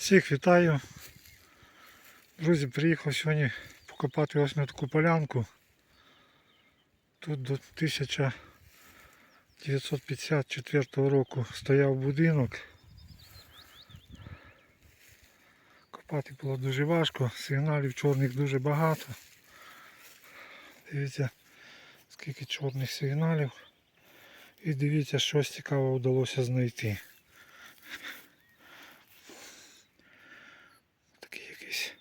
Всіх вітаю. Друзі, приїхав сьогодні покопати ось на таку полянку. Тут до 1954 року стояв будинок. Копати було дуже важко, сигналів чорних дуже багато. Дивіться, скільки чорних сигналів. І дивіться, щось цікаве вдалося знайти. Такий якийсь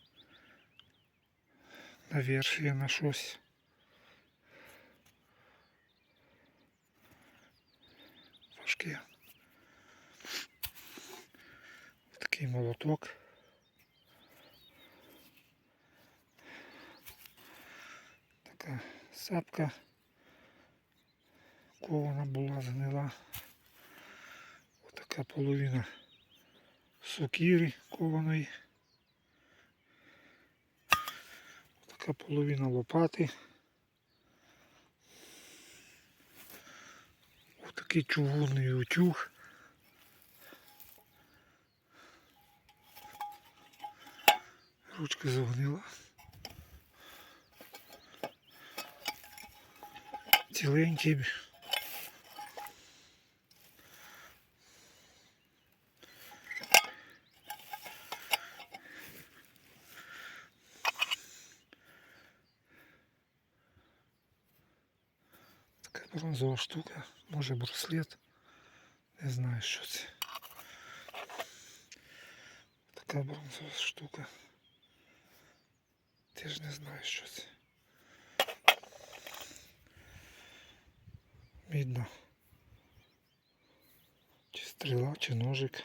навершие на щось. Важке. Такий молоток. Така сапка. Кована була, гнила. Отака половина сокири кованої. Така половина лопати. Ось такий чугунний утюг. Ручка загнила. Ціленький. бронзова штука, може браслет. Не знаю, що це. Така бронзова штука. Теж не знаю, що це. Мідна. Чи стріла, чи ножик.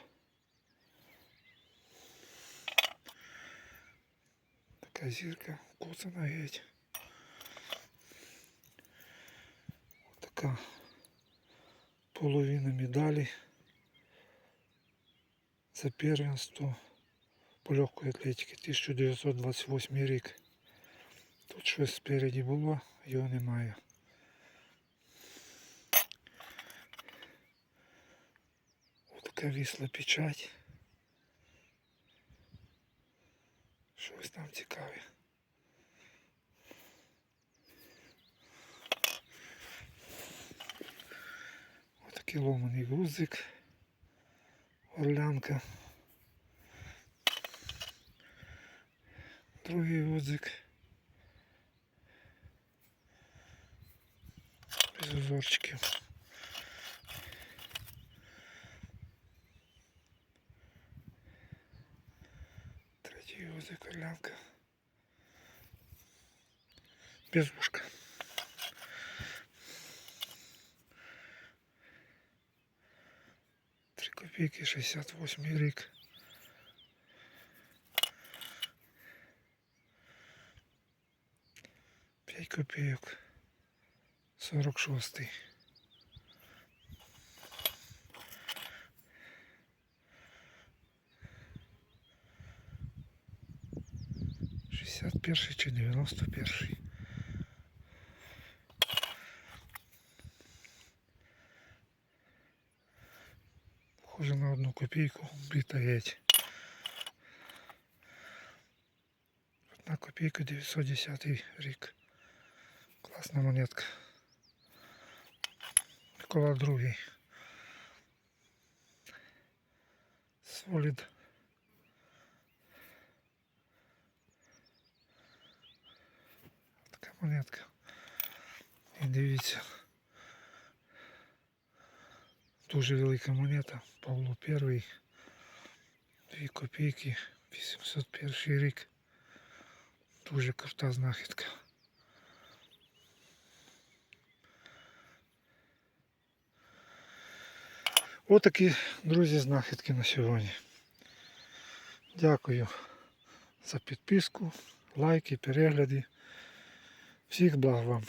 Така зірка, коцана геть. Така половина медалі за первенство по легкої атлетики 1928 рік. Тут щось спереді було, його немає. Така вісла печать. Щось там цікаве. Отакий ломаний гузик. Орлянка. Другий гудзик. Без узорчиків. Третій гудзик, орлянка. Без ушка. Три копійки, 68 рік. П'ять копійок. 46. Шістдесят перший чи дев'яносто перший. Похоже на одну копійку, бита геть. Одна копійка 910 рік. Класна монетка. Микола другий. Солід. Така монетка. І дивіться. Дуже велика монета. Павло перший. Дві копійки. 801 рік. Дуже крута знахідка. Отакі, друзі, знахідки на сьогодні. Дякую за підписку, лайки, перегляди. Всіх благ вам.